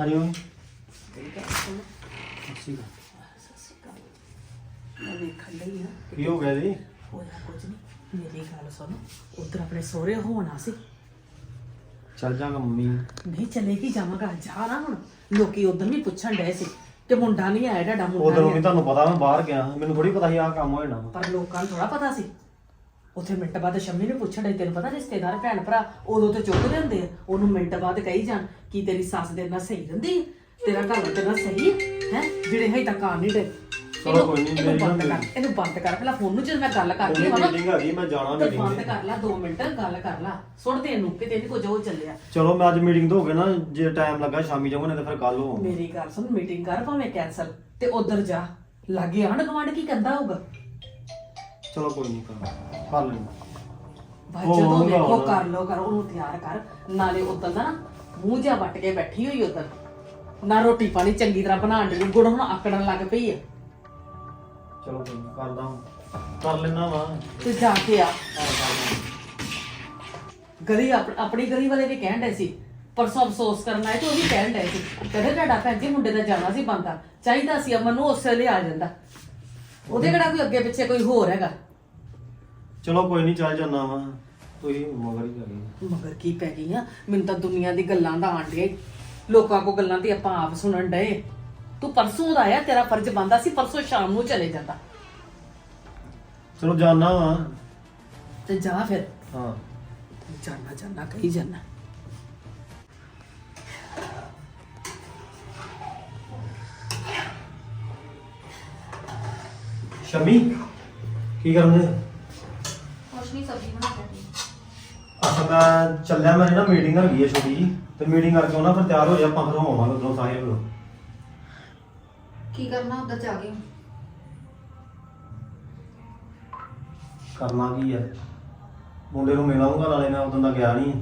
ਹਾਂਜੀ ਮੰਮੀ ਤੇਰੀ ਗੱਲ ਸੁਣ ਅੱਛੀ ਗੱਲ। ਸਤਿ ਸ਼੍ਰੀ ਅਕਾਲ। ਮੈਂ ਵੇਖਣ ਲਈ ਆ ਕੀ ਹੋ ਗਿਆ ਜੀ? ਹੋਇਆ ਕੁਝ ਨਹੀਂ ਮੇਰੀ ਗੱਲ ਸੁਣ। ਉਧਰ ਆਪਣੇ ਸਹੁਰੇ ਹੋਣਾ ਸੀ। ਚੱਲ ਜਾਗਾ ਮੰਮੀ। ਨਹੀਂ ਚਲੇ ਕੀ ਜਾਵਾਂਗਾ? ਜਾ ਨਾ ਹੁਣ। ਲੋਕੀ ਉਧਰ ਵੀ ਪੁੱਛਣ ਡਏ ਸੀ ਕਿ ਮੁੰਡਾ ਨਹੀਂ ਆਇਆ ਮੁੰਡਾ ਨਹੀਂ ਵੀ ਤੁਹਾਨੂੰ ਪਤਾ ਮੈਂ ਬਾਹਰ ਗਿਆ ਮੈਨੂੰ ਥੋੜੀ ਪਤਾ ਸੀ ਆਹ ਕੰਮ ਹੋ ਜਾਣਾ ਵਾ। ਪਰ ਲੋਕਾਂ ਨੂੰ ਥੋੜਾ ਪਤਾ ਸੀ। ਉਥੇ ਮਿੰਟ ਬਾਅਦ ਸ਼ੰਮੀ ਨੂੰ ਪੁੱਛਣ ਡਏ ਤੈਨੂੰ ਪਤਾ ਰਿਸ਼ਤੇਦਾਰ ਭੈਣ ਭਰਾ ਉਦੋਂ ਤੇ ਚੁੱਕਦੇ ਹੁੰਦੇ ਆ? ਉਹਨੂੰ ਮਿੰਟ ਬਾਅਦ ਕਹੀ ਜਾਣ ਕੀ ਤੇਰੀ ਸੱਸ ਦੇ ਨਾਲ ਸਹੀ ਰਹਿੰਦੀ ਹੈ? ਤੇਰਾ ਘਰ ਤੇਰੇ ਨਾਲ ਸਹੀ ਹੈ? ਜਿਹੜੇ ਹਜੇ ਤੱਕ ਆ ਨਹੀਂ ਡੇ। ਚਲੋ ਕੋਈ ਨੀ, ਇਹਨੂੰ ਮੇਰੀ ਬੰਦ ਕਰ ਇਹਨੂੰ ਬੰਦ ਕਰ। ਪਹਿਲਾਂ ਫੋਨ ਨੂੰ ਜਦੋਂ ਮੈਂ ਗੱਲ ਕਰਦੀ ਹਾਂ ਨਾ ਮੀਟਿੰਗ ਹੈਗੀ ਮੈਂ ਜਾਣਾ ਤੇ ਮੀਟਿੰਗ ਬੰਦ ਤੇ। ਕਰ ਲੈ 2 ਮਿੰਟ ਗੱਲ ਕਰ ਲੈ। ਸੁਣ ਤੇ ਇਹਨੂੰ ਕਿਤੇ ਨਹੀਂ ਕੁਝ ਹੋ ਚੱਲਿਆ। ਚਲੋ ਮੈਂ ਅੱਜ ਮੀਟਿੰਗ ਤੋਂ ਹੋ ਗਿਆ ਨਾ ਜੇ ਟਾਈਮ ਲੱਗਾ ਸ਼ਾਮੀ ਜਾਊਂਗਾ ਨਹੀਂ ਤਾਂ ਫਿਰ ਕੱਲ ਹੋ ਮੇਰੀ ਗੱਲ ਸੁਣ ਮੀਟਿੰਗ ਕਰ ਭਾਵੇਂ ਕੈਨਸਲ ਤੇ ਉਧਰ ਜਾ। ਲਾਗੇ ਆਣ ਗਵਾਂਡ ਕੀ ਕਹਿੰਦਾ ਹੋਊਗਾ? ਚਲੋ ਕੋਈ ਨਹੀਂ ਕਰ ਕਰ ਲੈਣਾ ਬਸ ਉਹ ਜਦੋਂ ਹੋਊਗਾ ਵੇਖੋ ਉਹਦਾ। ਕਰ ਲੋ ਕਰ ਉਹਨੂੰ ਤਿਆਰ ਕਰ। ਨਾਲੇ ਉਦੋਂ ਦਾ ਨਾ ਮੂੰਹ ਜਿਹਾ ਵੱਟ ਕੇ ਬੈਠੀ ਹੋਈ ਉਦੋਂ ਨਾ ਰੋਟੀ ਪਾਣੀ ਚੰਗੀ ਤਰ੍ਹਾਂ ਬਣਾਉਣ ਦੀ ਗੁੜ ਹੁਣ ਆਕੜਨ ਲੱਗ ਪਈ ਆ। ਚਲੋ ਕੋਈ ਨੀ, ਕਰਦਾ ਹੁਣ। ਕਰ ਲੈਣਾ ਵਾ। ਤੇ ਜਾ ਕੇ ਆ। ਗਲੀ ਆਪ- ਆਪਣੀ ਗਲੀ ਵਾਲੇ ਵੀ ਕਹਿਣ ਡਏ ਸੀ ਪਰਸੋਂ ਅਫਸੋਸ ਕਰਨ ਆਏ ਤੇ ਉਹ ਵੀ ਕਹਿਣ ਡਏ ਸੀ। ਕਹਿੰਦੇ ਤੁਹਾਡਾ ਭੈਣ ਜੀ ਮੁੰਡੇ ਦਾ ਜਾਣਾ ਸੀ ਬੰਦਾ ਚਾਹੀਦਾ ਸੀ ਅਮਨ ਨੂੰ ਉਸੇ ਵੇਲੇ ਆ ਜਾਂਦਾ। ਉਹਦੇ ਕਿਹੜਾ ਕੋਈ ਅੱਗੇ ਪਿੱਛੇ ਕੋਈ ਹੋਰ ਹੈਗਾ? ਚਲੋ ਕੋਈ ਨਹੀਂ ਚੱਲ ਜਾਣਾ ਵਾ। ਤੁਸੀਂ ਮਗਰ ਹੀ ਕਰੀ ਮਗਰ ਕੀ ਪੈ ਗਈ ਆ? ਮੈਨੂੰ ਤਾਂ ਦੁਨੀਆ ਦੀ ਗੱਲਾਂ ਦਾ ਆਣ ਡਿਆ ਈ। ਲੋਕਾਂ ਕੋ ਗੱਲਾਂ ਤੇ ਆਪਾਂ ਆਪ ਸੁਣਨ ਡਏ। ਤੂੰ ਪਰਸੋਂ ਦਾ ਆਇਆ ਤੇਰਾ ਫਰਜ਼ ਬੰਦਾ ਸੀ ਪਰਸੋਂ ਸ਼ਾਮ ਨੂੰ ਚਲੇ ਜਾਂਦਾ। ਚਲੋ ਜਾਣਾ ਵਾ। ਤੇ ਜਾ ਫਿਰ। ਹਾਂ। ਜਾਣਾ ਜਾਣਾ ਕਹੀ ਜਾਣਾ। ਸ਼ਮੀ ਕੀ ਕਰਨੇ? ਕੁਛ ਨਹੀਂ ਸਬਜ਼ੀ ਬਣਾ ਕੇ ਆਈ। ਅੱਛਾ ਮੈਂ ਚੱਲਿਆ ਮੇਰੀ ਨਾ ਮੀਟਿੰਗ ਹੈਗੀ ਹੈ ਛੋਟੀ ਜੀ ਤੇ ਮੀਟਿੰਗ ਕਰਕੇ ਉਹਨਾਂ ਫਿਰ ਤਿਆਰ ਹੋ ਜਾ ਆਪਾਂ ਫਿਰ ਹੋਵਾਂਗੇ ਉਧਰੋਂ ਸਾਹਿਬ ਨੂੰ ਕੀ ਕਰਨਾ ਉੱਧਰ ਜਾ ਕੇ? ਕਰਨਾ ਕੀ ਹੈ ਮੁੰਡੇ ਨੂੰ ਮਿਲਾਂਗਾ ਨਾਲੇ ਮੈਂ ਉਦੋਂ ਦਾ ਗਿਆ ਨਹੀਂ।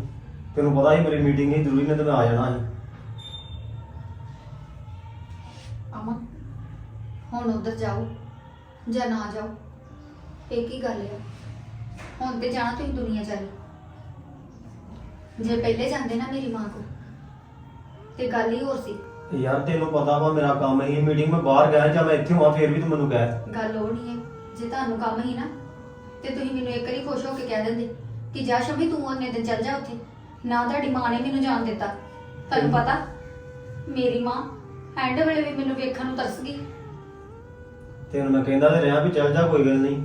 ਤੈਨੂੰ ਪਤਾ ਸੀ ਮੇਰੀ ਮੀਟਿੰਗ ਹੀ ਜ਼ਰੂਰੀ ਨੇ ਤੇ ਮੈਂ ਆ ਜਾਣਾ ਸੀ। ਅਮਨ ਹੁਣ ਉੱਧਰ ਜਾਓ ਜਾਂ ਨਾ ਜਾਓ ਇਹ ਕੀ ਗੱਲ ਹੈ ਹੁਣ ਤੇ ਜਾਣਾ ਤੁਸੀਂ ਦੁਨੀਆ ਚਾਲੀ ਜੇ ਪਹਿਲੇ ਜਾਂਦੇ ਨਾ ਮੇਰੀ ਮਾਂ ਕੋ ਤੇ ਗੱਲ ਹੀ ਹੋਰ ਸੀ। ਯਾਰ ਤੈਨੂੰ ਪਤਾ ਵਾ ਮੇਰਾ ਕੰਮ ਹੀ ਮੀਟਿੰਗ ਮੈਂ ਬਾਹਰ ਗਿਆ ਜਾਂ ਮੈਂ ਇੱਥੇ ਹਾਂ ਫੇਰ ਵੀ ਤੂੰ ਮੈਨੂੰ ਕਹਿ। ਗੱਲ ਉਹ ਨਹੀਂ ਹੈ ਜੇ ਤੁਹਾਨੂੰ ਕੰਮ ਹੀ ਨਾ ਤੇ ਤੁਸੀਂ ਮੈਨੂੰ ਇੱਕ ਵਾਰੀ ਖੁਸ਼ ਹੋ ਕੇ ਕਹਿ ਦਿੰਦੇ ਕਿ ਜਾ ਸ਼ਮੀ ਤੂੰ ਉਹਨੇ ਦਿਨ ਚੱਲ ਜਾ ਉੱਥੇ। ਨਾ ਤੁਹਾਡੀ ਮਾਂ ਨੇ ਮੈਨੂੰ ਜਾਣ ਦਿੱਤਾ। ਤੁਹਾਨੂੰ ਪਤਾ ਮੇਰੀ ਮਾਂ ਐਂਡ ਵੇਲੇ ਵੀ ਮੈਨੂੰ ਵੇਖਣ ਨੂੰ ਤਰਸ ਗਈ। ਤੈਨੂੰ ਮੈਂ ਕਹਿੰਦਾ ਤੇ ਰਿਹਾ ਵੀ ਚੱਲ ਜਾ ਕੋਈ ਗੱਲ ਨਹੀਂ।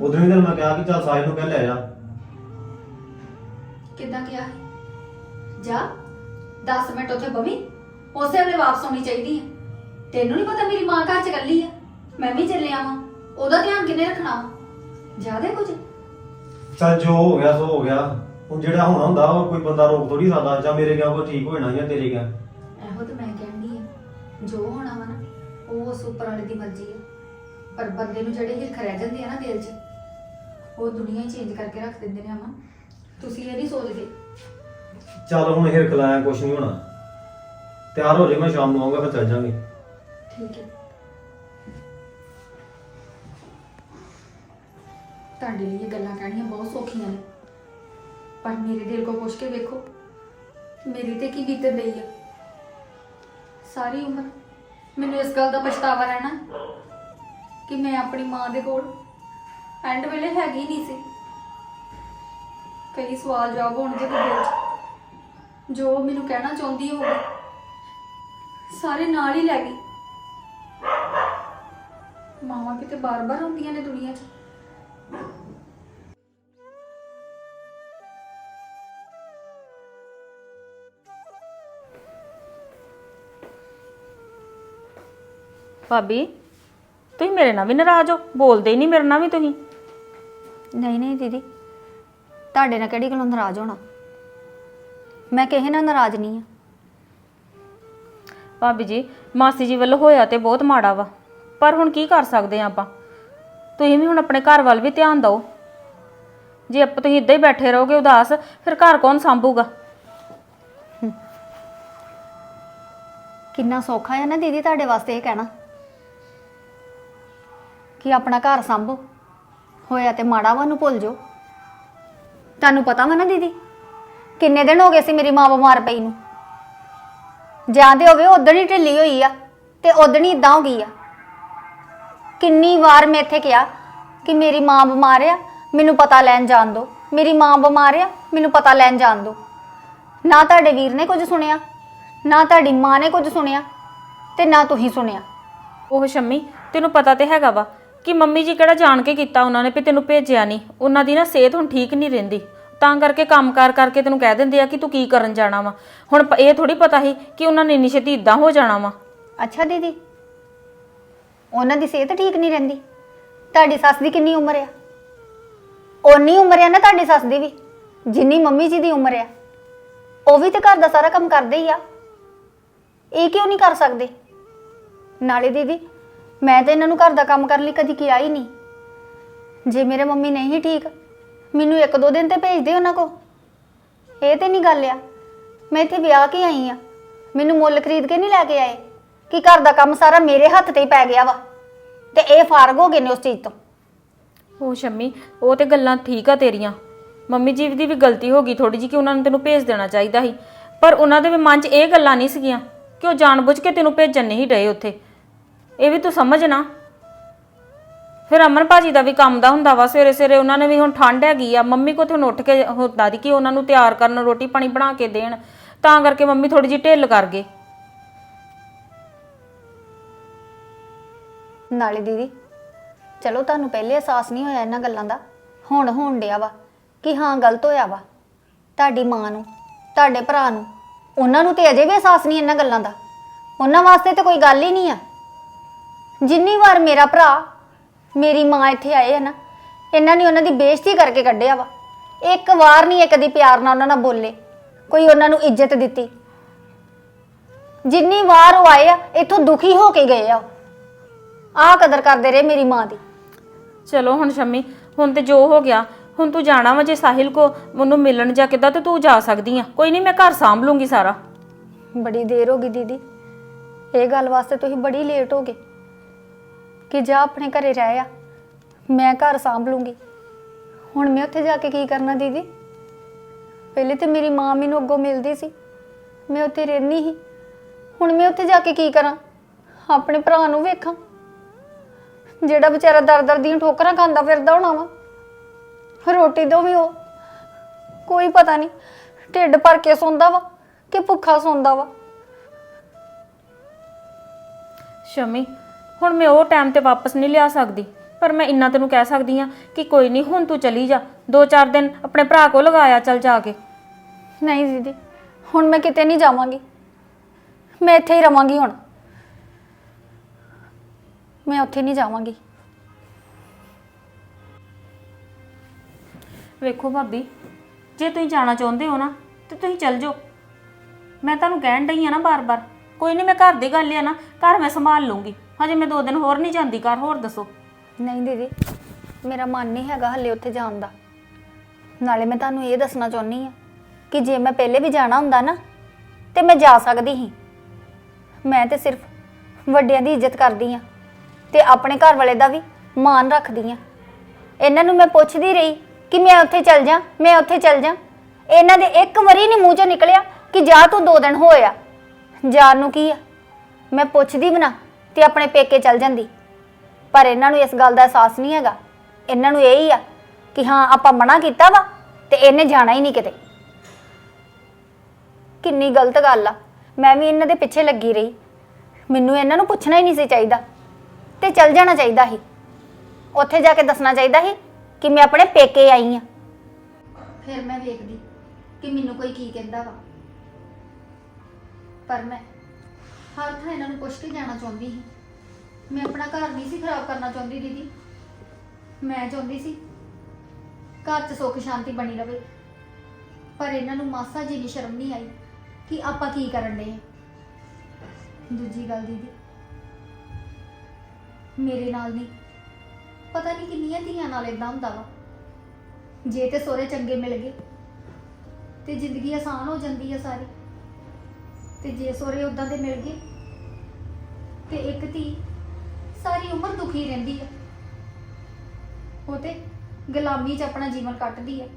ਉਦੋਂ ਹੀ ਤੈਨੂੰ ਮੈਂ ਕਿਹਾ ਕਿ ਚੱਲ ਸਾਹਿਬ ਨੂੰ ਕਹਿ ਲੈ ਜਾ। ਕਿੱਦਾਂ ਕਿਹਾ? ਜਾ 10 ਮਿੰਟ ਉੱਥੇ ਬਵੀ। ਉਸੇ ਵੇਲੇ ਵਾਪਸ ਆਉਣੀ ਚਾਹੀਦੀ ਹੈ ਤੈਨੂੰ ਨਹੀਂ ਪਤਾ ਮੇਰੀ ਮਾਂ ਘਰ ਚ ਇਕੱਲੀ ਆ। ਮੈਂ ਵੀ ਚੱਲਿਆ ਵਾਂ। ਉਹਦਾ ਧਿਆਨ ਕਿੰਨੇ ਰੱਖਣਾ? ਜ਼ਿਆਦਾ ਕੁਝ। ਚੱਲ ਜੋ ਹੋ ਗਿਆ ਸੋ ਹੋ ਗਿਆ। ਹੁਣ ਜਿਹੜਾ ਹੋਣਾ ਹੁੰਦਾ ਉਹ ਕੋਈ ਬੰਦਾ ਰੋਕ ਥੋੜੀ ਸਕਦਾ। ਜਾਂ ਮੇਰੇ ਗਿਆ ਕੋਈ ਠੀਕ ਹੋ ਜਾਣਾ ਜਾਂ ਤੇਰੇ ਗਿਆ ਇਹੋ ਤਾਂ ਮੈਂ ਕਹਿੰਦੀ ਆ। ਜੋ ਹੋਣਾ ਵਾ ਨਾ ਉਹ ਉਸ ਉੱਪਰ ਵਾਲੇ ਦੀ ਮਰਜ਼ੀ ਆ। ਪਰ ਬੰਦੇ ਨੂੰ ਜਿਹੜੇ ਹਿਰਖ ਰਹਿ ਜਾਂਦੇ ਆ ਨਾ ਦਿਲ 'ਚ ਉਹ ਦੁਨੀਆ ਹੀ ਚੇਂਜ ਕਰਕੇ ਰੱਖ ਦਿੰਦੇ ਨੇ ਅਮਨ ਤੁਸੀਂ ਇਹ ਨਹੀਂ ਸੋਚਦੇ। ਚੱਲ ਹੁਣ ਹਿਰਖ ਲਾਇਆ ਕੁਛ ਨਹੀਂ ਹੋਣਾ। ਤਿਆਰ ਹੋ ਜਾ ਮੈਂ ਸ਼ਾਮ ਨੂੰ ਆਉਂਗਾ ਫਿਰ ਚੱਲ ਜਾਾਂਗੇ। ਠੀਕ ਹੈ। ਤੁਹਾਡੇ ਲਈ ਇਹ ਗੱਲਾਂ ਕਹਿਣੀਆਂ ਬਹੁਤ ਸੌਖੀਆਂ ਨੇ। ਪਰ ਮੇਰੇ ਦਿਲ ਕੋ ਪੁੱਛ ਕੇ ਵੇਖੋ ਮੇਰੀ ਤੇ ਕੀ ਬੀਤ ਰਹੀ ਆ? ਸਾਰੀ ਉਮਰ ਮੈਨੂੰ ਇਸ ਗੱਲ ਦਾ ਪਛਤਾਵਾ ਰਹਿਣਾ ਕਿ ਮੈਂ ਆਪਣੀ ਮਾਂ ਦੇ ਕੋਲ ਐਂਡ ਵੇਲੇ ਹੈਗੀ ਨਹੀਂ ਸੀ। ਕਈ ਸਵਾਲ ਜਵਾਬ ਹੋਣਗੇ ਤੇ ਦਿਲ 'ਚ ਜੋ ਮੈਨੂੰ ਕਹਿਣਾ ਚਾਹੁੰਦੀ ਹੋਵੇ ਸਾਰੇ ਨਾਲ ਹੀ ਲੈ ਗਈ। ਮਾਵਾਂ ਕਿਤੇ ਬਾਰ-ਬਾਰ ਹੁੰਦੀਆਂ ਨੇ ਦੁਨੀਆ 'ਚ। ਭਾਬੀ, ਤੁਸੀਂ ਮੇਰੇ ਨਾਲ ਵੀ ਨਾਰਾਜ਼ ਹੋ? ਬੋਲਦੇ ਹੀ ਨਹੀਂ ਮੇਰੇ ਨਾਲ ਵੀ ਤੁਸੀਂ। ਨਹੀਂ ਨਹੀਂ ਦੀਦੀ। ਤੁਹਾਡੇ ਨਾਲ ਕਿਹੜੀ ਗੱਲੋਂ ਨਾਰਾਜ਼ ਹੋਣਾ? ਮੈਂ ਕਿਸੇ ਨਾਲ ਨਾਰਾਜ਼ ਨਹੀਂ ਆ। ਭਾਬੀ ਜੀ ਮਾਸੀ ਜੀ ਵੱਲੋਂ ਹੋਇਆ ਤੇ ਬਹੁਤ ਮਾੜਾ ਵਾ। ਪਰ ਹੁਣ ਕੀ ਕਰ ਸਕਦੇ ਆ ਆਪਾਂ? ਤੁਸੀਂ ਵੀ ਹੁਣ ਆਪਣੇ ਘਰ ਵੱਲ ਵੀ ਧਿਆਨ ਦਿਓ। ਜੇ ਆਪਾਂ ਤੁਸੀਂ ਇੱਦਾਂ ਹੀ ਬੈਠੇ ਰਹੋਗੇ ਉਦਾਸ ਫਿਰ ਘਰ ਕੌਣ ਸੰਭੂਗਾ? ਕਿੰਨਾ ਸੌਖਾ ਹੈ ਨਾ ਦੀਦੀ ਤੁਹਾਡੇ ਵਾਸਤੇ ਇਹ ਕਹਿਣਾ। ਕਿ ਆਪਣਾ ਘਰ ਸੰਭੋ। ਹੋਇਆ ਤੇ ਮਾੜਾ ਵਾ ਨੂੰ ਭੁੱਲ ਜਾਓ। ਤੁਹਾਨੂੰ ਪਤਾ ਵਾ ਨਾ ਦੀਦੀ, ਕਿੰਨੇ ਦਿਨ ਹੋ ਗਏ ਸੀ ਮੇਰੀ ਮਾਂ ਬਿਮਾਰ ਪਈ ਨੂੰ। ਜਾਂ ਤੇ ਹੋਵੇ ਉਦਣ ਹੀ ਢਿੱਲੀ ਹੋਈ ਆ ਤੇ ਉਦਣ ਹੀ ਇਦਾਂ ਹੋ ਗਈ ਆ। ਕਿੰਨੀ ਵਾਰ ਮੈਂ ਇੱਥੇ ਕਿਹਾ ਕਿ ਮੇਰੀ ਮਾਂ ਬਿਮਾਰ ਆ, ਮੈਨੂੰ ਪਤਾ ਲੈਣ ਜਾਣ ਦਿਓ ਮੇਰੀ ਮਾਂ ਬਿਮਾਰ ਆ, ਮੈਨੂੰ ਪਤਾ ਲੈਣ ਜਾਣ ਦਿਓ ਨਾ ਤੁਹਾਡੇ ਵੀਰ ਨੇ ਕੁਝ ਸੁਣਿਆ, ਨਾ ਤੁਹਾਡੀ ਮਾਂ ਨੇ ਕੁਝ ਸੁਣਿਆ ਤੇ ਨਾ ਤੁਸੀਂ ਸੁਣਿਆ। ਉਹ ਸ਼ੰਮੀ, ਤੈਨੂੰ ਪਤਾ ਤੇ ਹੈਗਾ ਵਾ ਕਿ ਮੰਮੀ ਜੀ ਕਿਹੜਾ ਜਾਣ ਕੇ ਕੀਤਾ ਉਹਨਾਂ ਨੇ ਵੀ ਤੈਨੂੰ ਭੇਜਿਆ ਨਹੀਂ? ਉਹਨਾਂ ਦੀ ਨਾ ਸਿਹਤ ਹੁਣ ਠੀਕ ਨਹੀਂ ਰਹਿੰਦੀ। ਤਾਂ ਕਰਕੇ ਕੰਮਕਾਰ ਕਰਕੇ ਤੈਨੂੰ ਕਹਿ ਦਿੰਦੇ ਆ ਕਿ ਤੂੰ ਕੀ ਕਰਨ ਜਾਣਾ ਵਾ। ਹੁਣ ਪ- ਇਹ ਥੋੜੀ ਪਤਾ ਸੀ ਕਿ ਉਹਨਾਂ ਨੇ ਇੰਨੀ ਛੇਤੀ ਇਦਾਂ ਹੋ ਜਾਣਾ ਵਾ। ਅੱਛਾ ਦੀਦੀ, ਉਹਨਾਂ ਦੀ ਸਿਹਤ ਠੀਕ ਨਹੀਂ ਰਹਿੰਦੀ। ਤੁਹਾਡੀ ਸੱਸ ਦੀ ਕਿੰਨੀ ਉਮਰ ਆ? ਓਨੀ ਉਮਰ ਆ ਨਾ ਤੁਹਾਡੀ ਸੱਸ ਦੀ ਵੀ, ਜਿੰਨੀ ਮੰਮੀ ਜੀ ਦੀ ਉਮਰ ਆ। ਉਹ ਵੀ ਤੇ ਘਰ ਦਾ ਸਾਰਾ ਕੰਮ ਕਰਦੇ ਹੀ ਆ। ਇਹ ਕਿਉਂ ਨਹੀਂ ਕਰ ਸਕਦੇ? ਨਾਲੇ ਦੀਦੀ ਮੈਂ ਤਾਂ ਇਹਨਾਂ ਨੂੰ ਘਰ ਦਾ ਕੰਮ ਕਰਨ ਲਈ ਕਦੀ ਕਿਹਾ ਹੀ ਨਹੀਂ। ਜੇ ਮੇਰੇ ਮੰਮੀ ਨਹੀਂ ਠੀਕ, ਮੈਨੂੰ ਇੱਕ ਦੋ ਦਿਨ ਤੇ ਭੇਜ ਦੇ ਉਹਨਾਂ ਕੋ ਇਹ ਤੇ ਨਹੀਂ ਗੱਲ ਆ, ਮੈਂ ਇੱਥੇ ਵਿਆਹ ਕੇ ਆਈ ਆ। ਮੈਨੂੰ ਮੁੱਲ ਖਰੀਦ ਕੇ ਨਹੀਂ ਲੈ ਕੇ ਆਏ, ਕਿ ਘਰ ਦਾ ਕੰਮ ਸਾਰਾ ਮੇਰੇ ਹੱਥ ਤੇ ਹੀ ਪੈ ਗਿਆ ਵਾ। ਤੇ ਇਹ ਫਾਰਗ ਹੋ ਗਏ ਨੇ ਉਸ ਚੀਜ਼ ਤੋਂ। ਉਹ ਸ਼ੰਮੀ, ਉਹ ਤੇ ਗੱਲਾਂ ਠੀਕ ਆ ਤੇਰੀਆਂ। ਮੰਮੀ ਜੀ ਦੀ ਵੀ ਗਲਤੀ ਹੋ ਗਈ ਥੋੜੀ ਜੀ ਕਿ ਉਹਨਾਂ ਨੂੰ ਤੈਨੂੰ ਭੇਜ ਦੇਣਾ ਚਾਹੀਦਾ ਸੀ। ਪਰ ਉਹਨਾਂ ਦੇ ਵੀ ਮਨ 'ਚ ਇਹ ਗੱਲਾਂ ਨਹੀਂ ਸੀਗੀਆਂ ਕਿ ਉਹ ਜਾਣਬੁੱਝ ਕੇ ਤੈਨੂੰ ਭੇਜਣ ਨਹੀਂ ਡਏ ਉੱਥੇ। ਇਹ ਵੀ ਤੂੰ ਸਮਝ ਨਾ। ਫਿਰ ਅਮਨ ਭਾਜੀ ਦਾ ਵੀ ਕੰਮ ਦਾ ਹੁੰਦਾ ਵਾ, ਸਵੇਰੇ ਸਵੇਰੇ ਉਹਨਾਂ ਨੇ ਵੀ ਹੁਣ ਠੰਡ ਹੈਗੀ ਆ, ਮੰਮੀ ਕੋ ਹੁਣ ਉੱਠ ਕੇ ਹੁੰਦਾ ਦੀ ਕਿ ਉਹਨਾਂ ਨੂੰ ਤਿਆਰ ਕਰਨ, ਰੋਟੀ ਪਾਣੀ ਬਣਾ ਕੇ ਦੇਣ, ਤਾਂ ਕਰਕੇ ਮੰਮੀ ਥੋੜੀ ਜਿਹੀ ਢਿੱਲ ਕਰ ਗਏ। ਨਾਲੇ ਦੀਦੀ, ਚਲੋ ਤੁਹਾਨੂੰ ਪਹਿਲੇ ਅਹਿਸਾਸ ਨਹੀਂ ਹੋਇਆ ਇਹਨਾਂ ਗੱਲਾਂ ਦਾ, ਹੁਣ ਹੋਣ ਡਿਆ ਵਾ ਕਿ ਹਾਂ ਗਲਤ ਹੋਇਆ ਵਾ। ਤੁਹਾਡੀ ਮਾਂ ਨੂੰ, ਤੁਹਾਡੇ ਭਰਾ ਨੂੰ, ਉਹਨਾਂ ਨੂੰ ਤੇ ਅਜੇ ਵੀ ਅਹਿਸਾਸ ਨਹੀਂ ਇਹਨਾਂ ਗੱਲਾਂ ਦਾ। ਉਹਨਾਂ ਵਾਸਤੇ ਤੇ ਕੋਈ ਗੱਲ ਹੀ ਨਹੀਂ ਆ। ਜਿੰਨੀ ਵਾਰ ਮੇਰਾ ਭਰਾ ਮੇਰੀ ਮਾਂ ਇੱਥੇ ਆਏ ਆ ਨਾ ਇਹਨਾਂ ਨੇ ਉਹਨਾਂ ਦੀ ਬੇਇੱਜ਼ਤੀ ਕਰਕੇ ਕੱਢਿਆ ਵਾ। ਇੱਕ ਵਾਰ ਨਹੀਂ ਇਹ ਕਦੀ ਪਿਆਰ ਨਾਲ ਉਹਨਾਂ ਨਾਲ ਬੋਲੇ ਕੋਈ ਉਹਨਾਂ ਨੂੰ ਇੱਜ਼ਤ ਦਿੱਤੀ। ਜਿੰਨੀ ਵਾਰ ਉਹ ਆਏ ਆ ਇੱਥੋਂ ਦੁਖੀ ਹੋ ਕੇ ਗਏ ਆ ਆ ਕਦਰ ਕਰਦੇ ਰਹੇ ਮੇਰੀ ਮਾਂ ਦੀ। ਚਲੋ ਹੁਣ ਸ਼ੰਮੀ ਹੁਣ ਤੇ ਜੋ ਹੋ ਗਿਆ ਹੁਣ ਤੂੰ ਜਾਣਾ ਵਾ ਜੇ ਸਾਹਿਲ ਕੋ ਉਹਨੂੰ ਮਿਲਣ ਜਾ ਕਿੱਦਾਂ ਤੇ ਤੂੰ ਜਾ ਸਕਦੀ ਆ। ਕੋਈ ਨਹੀਂ ਮੈਂ ਘਰ ਸਾਂਭ ਲੂੰਗੀ ਸਾਰਾ। ਬੜੀ ਦੇਰ ਹੋ ਗਈ ਦੀਦੀ। ਇਹ ਗੱਲ ਵਾਸਤੇ ਤੁਸੀਂ ਬੜੀ ਲੇਟ ਹੋ ਗਏ। ਕਿ ਜਾ ਆਪਣੇ ਘਰੇ ਰਹਿ ਆ। ਮੈਂ ਘਰ ਸਾਂਭ ਲੂੰਗੀ। ਹੁਣ ਮੈਂ ਉੱਥੇ ਜਾ ਕੇ ਕੀ ਕਰਨਾ ਦੀਦੀ? ਪਹਿਲੇ ਤੇ ਮੇਰੀ ਮਾਂ ਮੈਨੂੰ ਅੱਗੋਂ ਮਿਲਦੀ ਸੀ। ਮੈਂ ਉੱਥੇ ਰਹਿੰਦੀ ਸੀ। ਹੁਣ ਮੈਂ ਉੱਥੇ ਜਾ ਕੇ ਕੀ ਕਰਾਂ? ਆਪਣੇ ਭਰਾ ਨੂੰ ਵੇਖਾਂ। ਜਿਹੜਾ ਵਿਚਾਰਾ ਦਰ ਦਰ ਦੀਆਂ ਠੋਕਰਾਂ ਖਾਂਦਾ ਫਿਰਦਾ ਹੋਣਾ ਵਾ। ਰੋਟੀ ਦੋ ਵੀ ਉਹ। ਕੋਈ ਪਤਾ ਨਹੀਂ, ਢਿੱਡ ਭਰ ਕੇ ਸੌਂਦਾ ਵਾ ਕਿ ਭੁੱਖਾ ਸੌਂਦਾ ਵਾ। ਸ਼ਮੀ ਹੁਣ ਮੈਂ ਉਹ ਟਾਈਮ ਤੇ ਵਾਪਸ ਨਹੀਂ ਲਿਆ ਸਕਦੀ। ਪਰ ਮੈਂ ਇੰਨਾ ਤੈਨੂੰ ਕਹਿ ਸਕਦੀ ਆ ਕਿ ਕੋਈ ਨਹੀਂ ਹੁਣ ਤੂੰ ਚਲੀ ਜਾ। ਦੋ ਚਾਰ ਦਿਨ ਆਪਣੇ ਭਰਾ ਕੋ ਲਗਾਇਆ ਚੱਲ ਜਾ ਕੇ। ਨਹੀਂ ਦੀਦੀ ਹੁਣ ਮੈਂ ਕਿਤੇ ਨਹੀਂ ਜਾਵਾਂਗੀ। ਮੈਂ ਇੱਥੇ ਹੀ ਰਵਾਂਗੀ ਹੁਣ। ਮੈਂ ਉੱਥੇ ਨਹੀਂ ਜਾਵਾਂਗੀ। ਵੇਖੋ ਭਾਬੀ ਜੇ ਤੁਸੀਂ ਜਾਣਾ ਚਾਹੁੰਦੇ ਹੋ ਨਾ ਤੇ ਤੁਸੀਂ ਚੱਲ ਜਾਓ। ਮੈਂ ਤੁਹਾਨੂੰ ਕਹਿਣ ਡਈ ਆ ਨਾ ਬਾਰ-ਬਾਰ। ਕੋਈ ਨਹੀਂ ਮੈਂ ਘਰ ਦੀ ਗੱਲ ਆ ਨਾ ਘਰ ਮੈਂ ਸੰਭਾਲ ਲੂੰਗੀ ਹਜੇ ਮੈਂ ਦੋ ਦਿਨ ਹੋਰ ਨਹੀਂ ਜਾਂਦੀ ਘਰ, ਹੋਰ ਦੱਸੋ। ਨਹੀਂ ਦੀਦੀ, ਮੇਰਾ ਮਨ ਨਹੀਂ ਹੈਗਾ ਹੱਲੇ ਉੱਥੇ ਜਾਣ ਦਾ। ਨਾਲੇ ਮੈਂ ਤੁਹਾਨੂੰ ਇਹ ਦੱਸਣਾ ਚਾਹੁੰਦੀ ਆ ਕਿ ਜੇ ਮੈਂ ਪਹਿਲੇ ਵੀ ਜਾਣਾ ਹੁੰਦਾ ਨਾ, ਤੇ ਮੈਂ ਜਾ ਸਕਦੀ ਸੀ। ਮੈਂ ਤੇ ਸਿਰਫ ਵੱਡਿਆਂ ਦੀ ਇੱਜ਼ਤ ਕਰਦੀ ਆ ਤੇ ਆਪਣੇ ਘਰ ਵਾਲੇ ਦਾ ਵੀ ਮਾਣ ਰੱਖਦੀ ਆ ਇਹਨਾਂ ਨੂੰ ਮੈਂ ਪੁੱਛਦੀ ਰਹੀ ਕਿ ਮੈਂ ਉੱਥੇ ਚੱਲ ਜਾ, ਮੈਂ ਉੱਥੇ ਚੱਲ ਜਾ। ਇਹਨਾਂ ਦੇ ਇੱਕ ਵਾਰੀ ਨਹੀਂ ਮੂੰਹ ਚੋਂ ਨਿਕਲਿਆ ਕਿ ਜਾ ਤੂੰ ਦੋ ਦਿਨ ਹੋਇਆ। ਜਾਣ ਨੂੰ ਕੀ ਆ? ਮੈਂ ਪੁੱਛਦੀ ਬਣਾ ਤੇ ਆਪਣੇ ਪੇਕੇ ਚੱਲ ਜਾਂਦੀ। ਪਰ ਇਹਨਾਂ ਨੂੰ ਇਸ ਗੱਲ ਦਾ ਅਹਿਸਾਸ ਨਹੀਂ ਹੈਗਾ। ਇਹਨਾਂ ਨੂੰ ਇਹ ਹੀ ਆ ਕਿ ਹਾਂ, ਆਪਾਂ ਮਨਾ ਕੀਤਾ ਵਾ ਤੇ ਇਹਨੇ ਜਾਣਾ ਹੀ ਨਹੀਂ ਕਿਤੇ। ਕਿੰਨੀ ਗਲਤ ਗੱਲ ਆ। ਮੈਂ ਵੀ ਇਹਨਾਂ ਦੇ ਪਿੱਛੇ ਲੱਗੀ ਰਹੀ। ਮੈਨੂੰ ਇਹਨਾਂ ਨੂੰ ਪੁੱਛਣਾ ਹੀ ਨਹੀਂ ਸੀ ਚਾਹੀਦਾ ਤੇ ਚੱਲ ਜਾਣਾ ਚਾਹੀਦਾ ਸੀ। ਉੱਥੇ ਜਾ ਕੇ ਦੱਸਣਾ ਚਾਹੀਦਾ ਸੀ ਕਿ ਮੈਂ ਆਪਣੇ ਪੇਕੇ ਆਈ ਆ। ਫਿਰ ਮੈਂ ਵੇਖਦੀ ਕਿ ਮੈਨੂੰ ਕੋਈ ਕੀ ਕਹਿੰਦਾ ਵਾ। ਪਰ ਮੈਂ ਹਰ ਥਾਂ ਇਹਨਾਂ ਨੂੰ ਪੁੱਛ ਕੇ ਜਾਣਾ ਚਾਹੁੰਦੀ ਸੀ। ਮੈਂ ਆਪਣਾ ਘਰ ਨਹੀਂ ਸੀ ਖਰਾਬ ਕਰਨਾ ਚਾਹੁੰਦੀ ਦੀਦੀ। ਮੈਂ ਚਾਹੁੰਦੀ ਸੀ ਘਰ 'ਚ ਸੁੱਖ ਸ਼ਾਂਤੀ ਬਣੀ ਰਵੇ। ਪਰ ਇਹਨਾਂ ਨੂੰ ਮਾਸਾ ਜੀ ਦੀ ਸ਼ਰਮ ਨਹੀਂ ਆਈ ਕਿ ਆਪਾਂ ਕੀ ਕਰਨ ਦੇ ਦੂਜੀ ਗੱਲ ਦੀਦੀ, ਮੇਰੇ ਨਾਲ ਨਹੀਂ, ਪਤਾ ਨਹੀਂ ਕਿੰਨੀਆਂ ਧੀਆਂ ਨਾਲ ਇਦਾਂ ਹੁੰਦਾ ਵਾ। ਜੇ ਤੇ ਸੋਹਰੇ ਚੰਗੇ ਮਿਲ ਗਏ ਤੇ ਜ਼ਿੰਦਗੀ ਆਸਾਨ ਹੋ ਜਾਂਦੀ ਹੈ ਸਾਰੀ। ਤੇ ਜੇ ਸੋਹਰੇ ਉਦਾਂ ਦੇ ਮਿਲ ਗਏ ਤੇ ਇੱਕ ਧੀ ਸਾਰੀ ਉਮਰ ਦੁਖੀ ਰਹਿੰਦੀ ਹੈ ਉਹ ਤੇ ਗੁਲਾਮੀ 'ਚ ਆਪਣਾ ਜੀਵਨ ਕੱਟਦੀ ਹੈ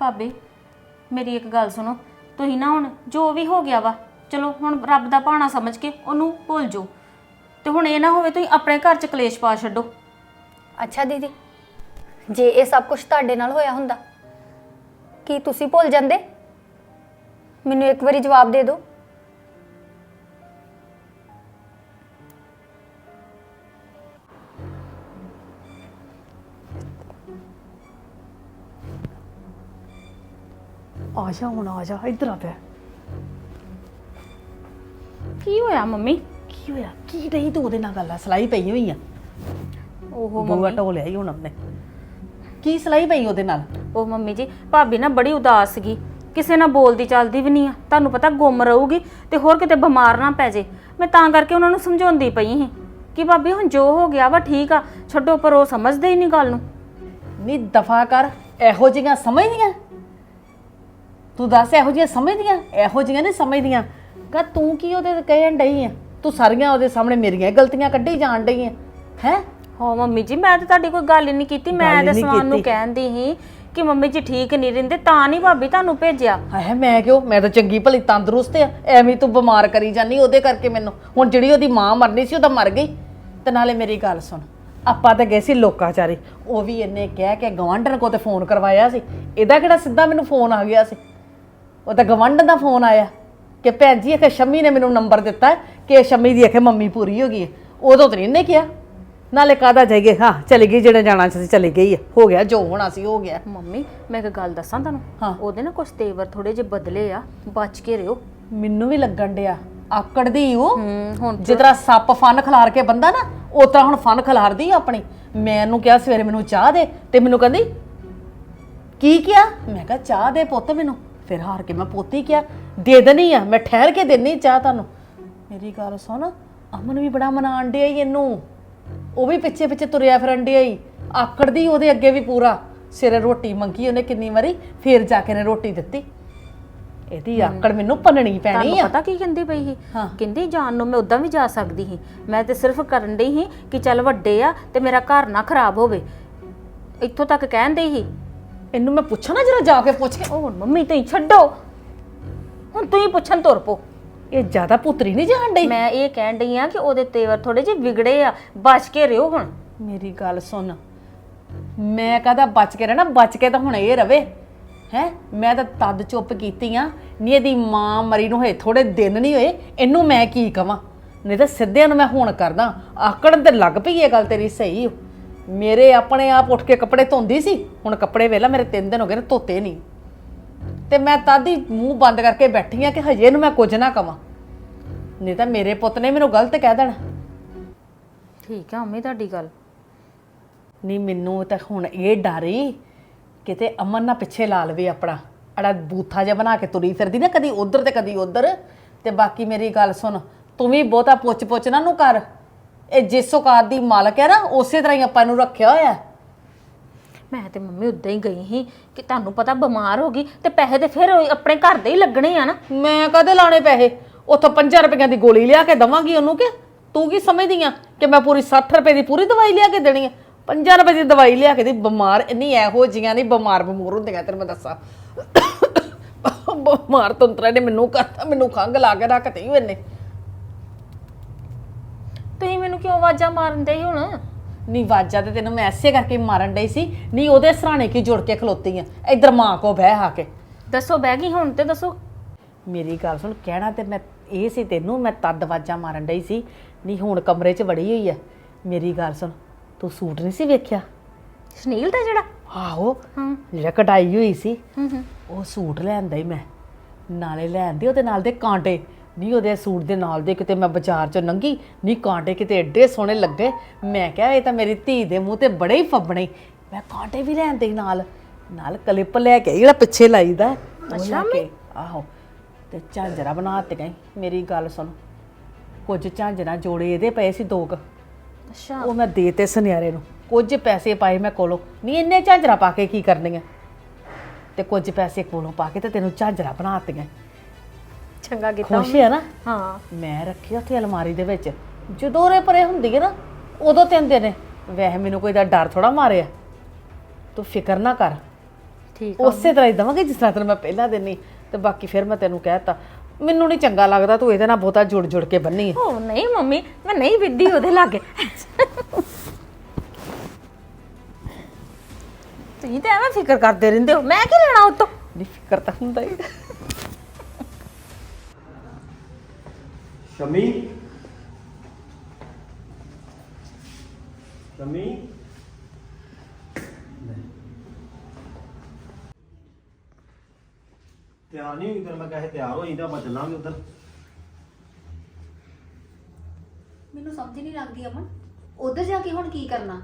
ਭਾਬੀ ਮੇਰੀ ਇੱਕ ਗੱਲ ਸੁਣੋ ਤੁਸੀਂ ਨਾ ਹੁਣ ਜੋ ਵੀ ਹੋ ਗਿਆ ਵਾ ਚਲੋ ਹੁਣ ਰੱਬ ਦਾ ਭਾਣਾ ਸਮਝ ਕੇ ਉਹਨੂੰ ਭੁੱਲ ਜਾਓ। ਤੇ ਹੁਣ ਇਹ ਨਾ ਹੋਵੇ ਤੁਸੀਂ ਆਪਣੇ ਘਰ 'ਚ ਕਲੇਸ਼ ਪਾ ਛੱਡੋ। ਅੱਛਾ ਦੀਦੀ। ਜੇ ਇਹ ਸਭ ਕੁਝ ਤੁਹਾਡੇ ਨਾਲ ਹੋਇਆ ਹੁੰਦਾ ਕੀ ਤੁਸੀਂ ਭੁੱਲ ਜਾਂਦੇ? ਮੈਨੂੰ ਇੱਕ ਵਾਰੀ ਜਵਾਬ ਦੇ ਦਿਓ। ਆ ਜਾ ਹੁਣ ਆ ਜਾ ਇੱਧਰ ਆ ਪਿਆ ਕੀ ਹੋਇਆ ਮੰਮੀ? ਕੀ ਹੋਇਆ? ਕੀ ਰਹੀ ਤੂੰ ਉਹਦੇ ਨਾਲ ਗੱਲ ਆ ਸਲਾਈ ਪਈ ਹੋਈ ਆ। ਓਹੋ ਬੂਆ ਮੰਮੀ। ਢੋ ਲਿਆ ਹੀ ਹੁਣ ਉਹਨੇ। ਕੀ ਸਲਾਈ ਪਈ ਉਹਦੇ ਨਾਲ? ਉਹ ਮੰਮੀ ਜੀ ਭਾਬੀ ਨਾ ਬੜੀ ਉਦਾਸ ਸੀਗੀ। ਕਿਸੇ ਨਾਲ ਬੋਲਦੀ ਚੱਲਦੀ ਵੀ ਨਹੀਂ ਆ। ਤੁਹਾਨੂੰ ਪਤਾ ਗੁੰਮ ਰਹੂਗੀ ਤੇ ਹੋਰ ਕਿਤੇ ਬਿਮਾਰ ਨਾ ਪੈ ਜੇ। ਮੈਂ ਤਾਂ ਕਰਕੇ ਉਹਨਾਂ ਨੂੰ ਸਮਝਾਉਂਦੀ ਪਈ ਸੀ ਕਿ ਭਾਬੀ ਹੁਣ ਜੋ ਹੋ ਗਿਆ ਵਾ ਠੀਕ ਆ ਛੱਡੋ ਪਰ ਉਹ ਸਮਝਦੇ ਹੀ ਨਹੀਂ ਗੱਲ ਨੂੰ। ਨੀ ਦਫਾ ਕਰ। ਇਹੋ ਜਿਹੀਆਂ ਸਮਝਦੀਆਂ? ਤੂੰ ਦੱਸ ਇਹੋ ਜਿਹੀਆਂ ਸਮਝਦੀਆਂ? ਇਹੋ ਜਿਹੀਆਂ ਨਹੀਂ ਸਮਝਦੀਆਂ। ਕਹ ਤੂੰ ਕੀ ਉਹਦੇ ਤੇ ਕਹਿਣ ਡਈ ਆ? ਤੂੰ ਸਾਰੀਆਂ ਉਹਦੇ ਸਾਹਮਣੇ ਮੇਰੀਆਂ ਹੀ ਗਲਤੀਆਂ ਕੱਢੀ ਜਾਣ ਡਈ ਆ। ਹੈ? ਹੋ ਮੰਮੀ ਜੀ ਮੈਂ ਤਾਂ ਤੁਹਾਡੀ ਕੋਈ ਗੱਲ ਹੀ ਨਹੀਂ ਕੀਤੀ ਮੈਂ ਗੱਲ ਤਾਂ ਨਹੀਂ ਸਵਾਨ ਨੂੰ ਕੀਤੀ। ਕਹਿੰਦੀ ਸੀ ਕਿ ਮੰਮੀ ਜੀ ਠੀਕ ਨਹੀਂ ਰਹਿੰਦੇ ਤਾਂ ਨਹੀਂ ਭਾਬੀ ਤੁਹਾਨੂੰ ਭੇਜਿਆ। ਹਾਏ ਮੈਂ ਕਿਉਂ? ਮੈਂ ਤਾਂ ਚੰਗੀ ਭਲੀ ਤੰਦਰੁਸਤ ਆ ਐਵੇਂ ਤੂੰ ਬਿਮਾਰ ਕਰੀ ਜਾਨੀ ਉਹਦੇ ਕਰਕੇ ਮੈਨੂੰ। ਹੁਣ ਜਿਹੜੀ ਉਹਦੀ ਮਾਂ ਮਰਨੀ ਸੀ ਉਹ ਤਾਂ ਮਰ ਗਈ। ਤੇ ਨਾਲੇ ਮੇਰੀ ਗੱਲ ਸੁਣ ਆਪਾਂ ਤਾਂ ਗਏ ਸੀ ਲੋਕਾਚਾਰੇ। ਉਹ ਵੀ ਇਹਨੇ ਕਹਿ ਕੇ ਗਵਾਂਢਣ ਕੋ ਤੇ ਫੋਨ ਕਰਵਾਇਆ ਸੀ। ਇਹਦਾ ਕਿਹੜਾ ਸਿੱਧਾ ਮੈਨੂੰ ਫੋਨ ਆ ਗਿਆ ਸੀ? ਉਹ ਤਾਂ ਗਵੰਡ ਦਾ ਫੋਨ ਆਇਆ ਕਿ ਭੈਣ ਜੀ ਇਹ ਸ਼ੰਮੀ ਨੇ ਮੈਨੂੰ ਨੰਬਰ ਦਿੱਤਾ ਹੈ ਕਿ ਸ਼ੰਮੀ ਦੀ ਅਖੇ ਮੰਮੀ ਪੂਰੀ ਹੋ ਗਈ ਹੈ। ਉਦੋਂ ਤਾਂ ਨਹੀਂ ਇਹਨੇ ਕਿਹਾ। ਨਾਲੇ ਕਾਦਾ ਜਾਈਏ? ਹਾਂ ਚਲੀ ਗਈ ਜਿਹੜੇ ਜਾਣਾ ਸੀ ਚਲੀ ਗਈ ਹੈ ਹੋ ਗਿਆ ਜੋ ਹੋਣਾ ਸੀ ਹੋ ਗਿਆ। ਮੰਮੀ ਮੈਂ ਇੱਕ ਗੱਲ ਦੱਸਾਂ ਤੁਹਾਨੂੰ? ਹਾਂ। ਉਹਦੇ ਨਾ ਕੁਝ ਤੇਵਰ ਥੋੜੇ ਜਿਹੇ ਬਦਲੇ ਆ ਬਚ ਕੇ ਰਿਓ। ਮੈਨੂੰ ਵੀ ਲੱਗਣ ਡਿਆ ਆਕੜਦੀ ਉਹ ਹੂੰ ਹੁਣ ਜਿਸ ਤਰ੍ਹਾਂ ਸੱਪ ਫਨ ਖਿਲਾਰ ਕੇ ਬੰਦਾ ਨਾ ਉਸ ਤਰ੍ਹਾਂ ਹੁਣ ਫਨ ਖਿਲਾਰਦੀ ਆ ਆਪਣੀ। ਮੈਂ ਉਹਨੂੰ ਕਿਹਾ ਸਵੇਰੇ ਮੈਨੂੰ ਚਾਹ ਦੇ ਤੇ ਮੈਨੂੰ ਕਹਿੰਦੀ ਕੀ ਕਿਹਾ? ਮੈਂ ਕਿਹਾ ਚਾਹ ਦੇ ਪੁੱਤ ਮੈਨੂੰ। ਫਿਰ ਹਾਰ ਕੇ ਮੈਂ ਪੋਤੀ ਕਿਹਾ ਦੇ ਦੇਣੀ ਆ ਮੈਂ ਠਹਿਰ ਕੇ ਦੇਣੀ ਚਾਹ ਤੁਹਾਨੂੰ। ਮੇਰੀ ਗੱਲ ਸੁਣ ਅਮਨ ਵੀ ਬੜਾ ਮਨਾਣ ਡਿਆ ਈ ਇਹਨੂੰ। ਉਹ ਵੀ ਪਿੱਛੇ ਪਿੱਛੇ ਤੁਰਿਆ ਫਿਰਨ ਡਿਆ ਈ। ਆਕੜਦੀ ਉਹਦੇ ਅੱਗੇ ਵੀ ਪੂਰਾ। ਸਿਰੇ ਰੋਟੀ ਮੰਗੀ ਉਹਨੇ ਕਿੰਨੀ ਵਾਰੀ ਫੇਰ ਜਾ ਕੇ ਨੇ ਰੋਟੀ ਦਿੱਤੀ। ਇਹਦੀ ਆਕੜ ਮੈਨੂੰ ਪੰਨਣੀ ਪੈਣੀ ਤੁਹਾਨੂੰ ਆ। ਪਤਾ ਕੀ ਕਹਿੰਦੀ ਪਈ ਸੀ? ਹਾਂ। ਕਹਿੰਦੀ ਜਾਣ ਨੂੰ ਮੈਂ ਉਦਾਂ ਵੀ ਜਾ ਸਕਦੀ ਸੀ। ਮੈਂ ਤੇ ਸਿਰਫ ਕਰਨ ਡਈ ਸੀ ਕਿ ਚੱਲ ਵੱਡੇ ਆ ਤੇ ਮੇਰਾ ਘਰ ਨਾ ਖਰਾਬ ਹੋਵੇ। ਇੱਥੋਂ ਤੱਕ ਕਹਿੰਦੇ ਸੀ। ਇਹਨੂੰ ਮੈਂ ਪੁੱਛਾਂ ਨਾ ਜਰਾ ਜਾ ਕੇ ਪੁੱਛ। ਕੇ ਉਹ ਹੁਣ ਮੰਮੀ ਤੁਸੀਂ ਛੱਡੋ। ਹੁਣ ਤੁਸੀਂ ਪੁੱਛਣ ਤੁਰ ਪੋ। ਇਹ ਜ਼ਿਆਦਾ ਪੁੱਤਰੀ ਨਹੀਂ ਜਾਣ ਡਈ? ਮੈਂ ਇਹ ਕਹਿਣ ਡਈ ਆ ਕਿ ਉਹਦੇ ਤੇਵਰ ਥੋੜੇ ਜਿਹੇ ਵਿਗੜੇ ਆ ਬਚ ਕੇ ਰਿਓ ਹੁਣ। ਮੇਰੀ ਗੱਲ ਸੁਣ। ਮੈਂ ਕਹਦਾ ਬਚ ਕੇ ਰਹਿਣਾ? ਬਚ ਕੇ ਤਾਂ ਹੁਣ ਇਹ ਰਵੇ। ਹੈ? ਮੈਂ ਤਾਂ ਤਦ ਚੁੱਪ ਕੀਤੀ ਆ ਨਹੀਂ ਇਹਦੀ ਮਾਂ ਮਰੀ ਨੂੰ ਹੋਏ ਥੋੜੇ ਦਿਨ ਨਹੀਂ ਹੋਏ ਇਹਨੂੰ ਮੈਂ ਕੀ ਕਵਾਂ? ਨਹੀਂ ਤਾਂ ਸਿੱਧਿਆਂ ਨੂੰ ਮੈਂ ਹੁਣ ਕਰਦਾ। ਆਕੜਨ ਤੇ ਲੱਗ ਪਈ ਇਹ ਗੱਲ ਤੇਰੀ ਸਹੀ। ਓ। ਮੇਰੇ ਆਪਣੇ ਆਪ ਉੱਠ ਕੇ ਕੱਪੜੇ ਧੋਂਦੀ ਸੀ ਹੁਣ ਕੱਪੜੇ ਵੇਲਾ ਮੇਰੇ ਤਿੰਨ ਦਿਨ ਹੋ ਗਏ ਨੇ ਧੋਤੇ ਨਹੀਂ ਤੇ ਮੈਂ ਤਦ ਹੀ ਮੂੰਹ ਬੰਦ ਕਰਕੇ ਬੈਠੀ ਆ ਕਿ ਹਜੇ ਇਹਨੂੰ ਮੈਂ ਕੁਝ ਨਾ ਕਵਾਂ। ਨਹੀਂ ਤਾਂ ਮੇਰੇ ਪੁੱਤ ਨੇ ਮੈਨੂੰ ਗਲਤ ਕਹਿ ਦੇਣਾ। ਠੀਕ ਆ ਮੰਮੀ ਤੁਹਾਡੀ ਗੱਲ। ਨਹੀਂ ਮੈਨੂੰ ਤਾਂ ਹੁਣ ਇਹ ਡਰ ਕਿਤੇ ਅਮਨ ਨਾ ਪਿੱਛੇ ਲਾ ਲਵੇ ਆਪਣਾ। ਅੜਾ ਬੂਥਾ ਜਿਹਾ ਬਣਾ ਕੇ ਤੁਰੀ ਫਿਰਦੀ ਨਾ ਕਦੀ ਉਧਰ ਤੇ ਕਦੀ ਉਧਰ। ਤੇ ਬਾਕੀ ਮੇਰੀ ਗੱਲ ਸੁਣ ਤੂੰ ਵੀ ਬਹੁਤਾ ਪੁੱਛ ਪੁੱਛ ਨਾ ਨੂੰ ਕਰ। ਇਹ ਜਿਸ ਔਕਾਤ ਦੀ ਮਾਲਕ ਹੈ ਨਾ ਉਸੇ ਤਰ੍ਹਾਂ ਹੀ ਆਪਾਂ ਇਹਨੂੰ ਰੱਖਿਆ ਹੋਇਆ। ਹੈ। ਮੈਂ ਤੇ ਮੰਮੀ ਉਦਾਂ ਹੀ ਗਈ ਸੀ ਕਿ ਤੁਹਾਨੂੰ ਪਤਾ ਬਿਮਾਰ ਹੋ ਗਈ ਤੇ ਪੈਸੇ ਤੇ ਫਿਰ ਉਹ ਆਪਣੇ ਘਰ ਦੇ ਹੀ ਲੱਗਣੇ ਆ ਨਾ। ਮੈਂ ਕਦੇ ਲਾਣੇ ਪੈਸੇ? ਉਥੋਂ 5 ਰੁਪਈਆਂ ਦੀ ਗੋਲੀ ਲਿਆ ਕੇ ਦਵਾਂਗੀ ਉਹਨੂੰ ਕਿ ਤੂੰ ਕੀ ਸਮਝਦੀ ਆ ਕਿ ਮੈਂ ਪੂਰੀ 60 ਰੁਪਏ ਦੀ ਪੂਰੀ ਦਵਾਈ ਲਿਆ ਕੇ ਦੇਣੀ ਹੈ 5 ਰੁਪਏ ਦੀ ਦਵਾਈ ਲਿਆ ਕੇ ਦੀ ਬਿਮਾਰ ਇੰਨੀ ਇਹੋ ਜੀਆਂ ਨਹੀਂ ਬਿਮਾਰ ਬਮੂਰ ਹੁੰਦੀਆਂ ਤੈਨੂੰ ਮੈਂ ਦੱਸਾਂ। ਬਿਮਾਰ ਤੰਤਰਾ ਨੇ ਮੈਨੂੰ ਕਰਤਾ ਮੈਨੂੰ ਖੰਗ ਲਾ ਕੇ ਰੱਖਤੀ ਇਹਨੇ। ਤੁਸੀਂ ਮੈਨੂੰ ਕਿਉਂ ਆਵਾਜ਼ਾਂ ਮਾਰਦੇ ਸੀ ਹੁਣ ਨੀ ਵਾਜਾ ਤੇ ਤੈਨੂੰ ਮੈਂ ਐਸੇ ਕਰਕੇ ਮਾਰਨ ਡਈ ਸੀ ਨਹੀਂ ਉਹਦੇ ਸਰਾਣੇ ਕੀ ਜੁੜ ਕੇ ਖਲੋਤੀ ਆ। ਇੱਧਰ ਮਾਂ ਕੋ ਬਹਿ ਆ ਕੇ। ਦੱਸੋ ਬਹਿ ਗਈ ਹੁਣ ਤੇ ਦੱਸੋ। ਮੇਰੀ ਗੱਲ ਸੁਣ ਕਹਿਣਾ ਤੇ ਮੈਂ ਇਹ ਸੀ ਤੈਨੂੰ ਮੈਂ ਤਦ ਵਾਜਾਂ ਮਾਰਨ ਡਈ ਸੀ ਨਹੀਂ ਹੁਣ ਕਮਰੇ 'ਚ ਵੜੀ ਹੋਈ ਐ ਮੇਰੀ ਗੱਲ ਸੁਣ ਤੂੰ ਸੂਟ ਨਹੀਂ ਸੀ ਵੇਖਿਆ? ਸੁਨੀਲ ਦਾ ਜਿਹੜਾ? ਆਹੋ ਹਾਂ। ਜਿਹੜਾ ਕਢਾਈ ਹੋਈ ਸੀ ਹੂੰ ਹੂੰ। ਉਹ ਸੂਟ ਲੈਂਦਾ ਹੀ ਮੈਂ। ਨਾਲੇ ਲੈਂਦੇ ਉਹਦੇ ਨਾਲ ਦੇ ਕਾਂਟੇ। ਨਹੀਂ ਉਹਦੇ ਸੂਟ ਦੇ ਨਾਲ ਦੇ ਕਿਤੇ ਮੈਂ ਬਾਜ਼ਾਰ 'ਚ ਲੰਘੀ ਨਹੀਂ ਕਾਂਟੇ ਕਿਤੇ ਐਡੇ ਸੋਹਣੇ ਲੱਗੇ। ਮੈਂ ਕਿਹਾ ਇਹ ਤਾਂ ਮੇਰੀ ਧੀ ਦੇ ਮੂੰਹ ਤੇ ਬੜੇ ਹੀ ਫੱਬਣੇ। ਮੈਂ ਕਾਂਟੇ ਵੀ ਲੈਂਦੇ ਸੀ ਨਾਲ ਨਾਲ ਕਲਿੱਪ ਲੈ ਕੇ ਆਈ, ਜਿਹੜਾ ਪਿੱਛੇ ਲਾਈਦਾ। ਅੱਛਾ ਮੈਂ ਆਹੋ ਤੇ ਝਾਂਜਰਾ ਬਣਾ ਤੇ ਗਈ। ਮੇਰੀ ਗੱਲ ਸੁਣ ਕੁਝ ਝਾਂਜਰਾ ਜੋੜੇ ਇਹਦੇ ਪਏ ਸੀ ਦੋ ਕੁ। ਅੱਛਾ। ਉਹ ਮੈਂ ਦੇ ਤੇ ਸੁਨਿਆਰੇ ਨੂੰ। ਕੁਝ ਪੈਸੇ ਪਾਏ ਮੈਂ ਕੋਲੋਂ। ਨਹੀਂ ਇੰਨੇ ਝਾਂਜਰਾ ਪਾ ਕੇ ਕੀ ਕਰਨੀਆਂ? ਤੇ ਕੁਝ ਪੈਸੇ ਕੋਲੋਂ ਪਾ ਕੇ ਤੇ ਤੈਨੂੰ ਝਾਂਜਰਾ ਬਣਾ ਦਿੱਤੀਆਂ ਚੰਗਾ ਕੀਤਾ ਖੁਸ਼ ਹੈ ਨਾ? ਹਾਂ। ਮੈਂ ਰੱਖੀ ਉੱਥੇ ਅਲਮਾਰੀ ਦੇ ਵਿੱਚ। ਜਦੋਂ ਰੇ ਪਰੇ ਹੁੰਦੀ ਹੈ ਨਾ ਉਦੋਂ ਤਿੰਨ ਦਿਨ ਵੈਸੇ ਮੈਨੂੰ ਕੋਈ ਦਾ ਡਰ ਥੋੜਾ ਮਾਰਿਆ। ਤੂੰ ਫਿਕਰ ਨਾ ਕਰ। ਠੀਕ ਉਸੇ ਤਰ੍ਹਾਂ ਹੀ ਦਵਾਂਗੇ ਜਿਸ ਤਰ੍ਹਾਂ ਤੈਨੂੰ ਮੈਂ ਪਹਿਲਾਂ ਦਿੰਨੀ। ਤੇ ਬਾਕੀ ਫਿਰ ਮੈਂ ਤੈਨੂੰ ਕਹਿਤਾ ਮੈਨੂੰ ਨਹੀਂ ਚੰਗਾ ਲੱਗਦਾ ਤੂੰ ਇਹਦੇ ਨਾਲ ਬਹੁਤਾ ਜੁੜ ਜੁੜ ਕੇ ਬੰਨੀ ਹੈ ਉਹ ਨਹੀਂ ਮੰਮੀ ਮੈਂ ਨਹੀਂ ਵਿਧੀ ਉਹਦੇ ਲਾਗੇ। ਤੁਸੀਂ ਤਾਂ ਐਵੇਂ ਫਿਕਰ ਕਰਦੇ ਰਹਿੰਦੇ ਹੋ। ਮੈਂ ਕੀ ਲੈਣਾ ਉਤੋਂ? ਨਹੀਂ ਫਿਕਰ ਤਾਂ ਹੁੰਦਾ ਹੀ। ਸ਼ਮੀ ਸ਼ਮੀ ਤਿਆਰ ਨਹੀਂ ਹੋਈ ਤੇ ਮੈਂ ਕਹੇ ਤਿਆਰ ਹੋ ਜਾਂਦਾ ਆਪਾਂ ਚੱਲਾਂਗੇ ਉਧਰ। ਮੈਨੂੰ ਸਮਝ ਨਹੀਂ ਲੱਗਦੀ ਅਮਨ। ਉਧਰ ਜਾ ਕੇ ਹੁਣ ਕੀ ਕਰਨਾ?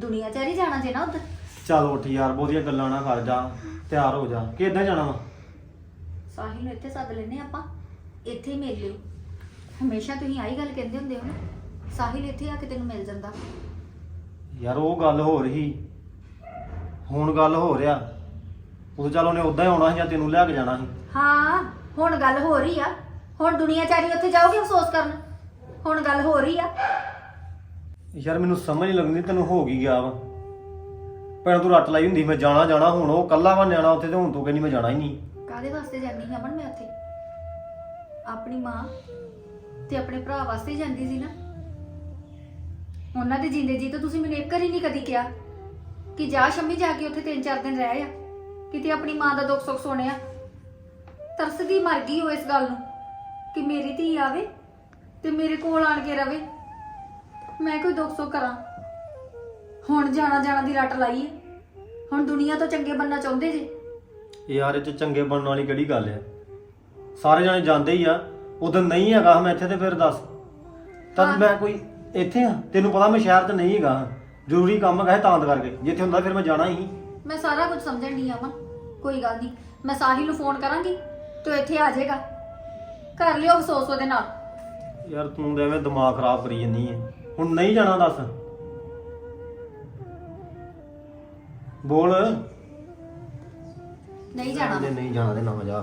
ਦੁਨੀਆਚਾਰੀ ਜਾਣਾ ਜੇ ਨਾ ਉਧਰ। ਚੱਲ ਉੱਠ ਯਾਰ ਬਹੁਤੀਆਂ ਗੱਲਾਂ ਨਾ ਕਰ ਜਾ ਤਿਆਰ ਹੋ ਜਾ। ਕਿੱਦਾਂ ਜਾਣਾ ਵਾ? ਸਾਹਿਲ ਨੂੰ ਇੱਥੇ ਸੱਦ ਲੈਨੇ ਆਪਾਂ। ਇੱਥੇ ਹੀ ਮਿਲ ਲਿਓ। ਹਮੇਸ਼ਾ ਤੁਸੀਂ ਆਹੀ ਗੱਲ ਕਹਿੰਦੇ ਹੁੰਦੇ ਹੋ ਨਾ ਸਾਹਿਲ ਇੱਥੇ ਆ ਕੇ ਤੈਨੂੰ ਮਿਲ ਜਾਂਦਾ। ਯਾਰ ਉਹ ਗੱਲ ਹੋ ਰਹੀ ਹੁਣ ਗੱਲ ਹੋ ਰਿਹਾ। ਉਹ ਚੱਲ ਉਹਨੇ ਉਦਾਂ ਹੀ ਆਉਣਾ ਸੀ ਜਾਂ ਤੈਨੂੰ ਲਿਆ ਕੇ ਜਾਣਾ ਸੀ। ਹਾਂ ਹੁਣ ਗੱਲ ਹੋ ਰਹੀ ਆ। ਹੁਣ ਦੁਨੀਆਚਾਰੀ ਉੱਥੇ ਜਾਓਗੇ ਅਫਸੋਸ ਕਰਨ। ਹੁਣ ਗੱਲ ਹੋ ਰਹੀ ਆ। ਯਾਰ ਮੈਨੂੰ ਸਮਝ ਨਹੀਂ ਲੱਗਦੀ ਤੈਨੂੰ ਹੋ ਗਈ ਗਿਆ ਵਾ। ਪਹਿਲਾਂ ਤੂੰ ਰੱਟ ਲਾਈ ਹੁੰਦੀ ਮੈਂ ਜਾਣਾ ਜਾਣਾ ਹੁਣ ਉਹ ਕੱਲਾ ਵਾ ਨਿਆਣਾ ਉੱਥੇ ਤੇ ਹੁਣ ਤੂੰ ਕਹਿੰਦੀ ਮੈਂ ਜਾਣਾ ਹੀ ਨਹੀਂ। ਕਾਦੇ ਵਾਸਤੇ ਜਾਂਦੀ ਹਾਂ ਅਮਨ ਮੈਂ ਉੱਥੇ? ਆਪਣੀ ਮਾਂ ਤੇ ਆਪਣੇ ਭਰਾ ਵਾਸਤੇ ਹੀ ਜਾਂਦੀ ਸੀ ਨਾ। ਉਹਨਾਂ ਦੇ ਜਿੰਦੇ ਜੀ ਤਾਂ ਤੁਸੀਂ ਮੈਨੂੰ ਇੱਕ ਵਾਰੀ ਨਹੀਂ ਕਦੀ ਕਿਹਾ ਕਿ ਜਾ ਸ਼ੰਮੀ ਜਾ ਕੇ ਉੱਥੇ ਤਿੰਨ ਚਾਰ ਦਿਨ ਰਹਿ ਆ, ਕਿਤੇ ਆਪਣੀ ਮਾਂ ਦਾ ਦੁੱਖ ਸੁੱਖ ਸੁਣਿਆ। ਤਰਸਦੀ ਮਰ ਗਈ ਹੋ ਇਸ ਗੱਲ ਨੂੰ ਕਿ ਮੇਰੀ ਧੀ ਆਵੇ ਤੇ ਮੇਰੇ ਕੋਲ ਆਣ ਕੇ ਰਵੇ। ਮੈਂ ਕੋਈ ਦੁੱਖ ਸੁੱਖ ਕਰਾਂ। ਹੁਣ ਜਾਣਾ ਜਾਣਾ ਦੀ ਰੱਟ ਲਾਈ ਹੈ ਹੁਣ ਦੁਨੀਆ ਤੋਂ ਚੰਗੇ ਬੰਨਾ ਚਾਹੁੰਦੇ ਜੇ। ਯਾਰ ਇਹ ਚ ਚੰਗੇ ਬਣਨ ਵਾਲੀ ਕਿਹੜੀ ਗੱਲ ਹੈ? ਸਾਰੇ ਜਾਣੇ ਜਾਂਦੇ ਹੀ ਆ। ਉਦੋਂ ਨਹੀਂ ਹੈਗਾ ਮੈਂ ਇੱਥੇ ਤੇ ਫਿਰ ਦੱਸ। ਤਦ ਮੈਂ ਕੋਈ ਇੱਥੇ ਆ? ਤੈਨੂੰ ਪਤਾ ਮੈਂ ਸ਼ਹਿਰ 'ਚ ਨਹੀਂ ਹੈਗਾ। ਜ਼ਰੂਰੀ ਕੰਮ ਹੈਗਾ ਤਾਂ ਕਰਕੇ। ਜਿੱਥੇ ਹੁੰਦਾ ਫਿਰ ਮੈਂ ਜਾਣਾ ਹੀ। ਮੈਂ ਸਾਰਾ ਕੁਝ ਸਮਝਣ ਨਹੀਂ ਆਵਾਂ ਕੋਈ ਗੱਲ ਨਹੀਂ ਮੈਂ ਸਾਹਿਲ ਨੂੰ ਫੋਨ ਕਰਾਂਗੀ। ਤੂੰ ਇੱਥੇ ਆ ਜਾਏਗਾ। ਕਰ ਲਿਓ ਅਫਸੋਸ ਉਹਦੇ ਨਾਲ। ਯਾਰ ਤੂੰ ਤਾਂ ਐਵੇਂ ਦਿਮਾਗ ਖਰਾਬ ਕਰੀ ਜੰਨੀ ਹੈ ਹੁਣ ਨਹੀਂ ਜਾਣਾ ਦੱਸ। ਬੋਲ। ਨਹੀਂ ਜਾਣਾ। ਜੇ ਨਹੀਂ ਜਾਣਾ ਤੇ ਨਾ ਜਾ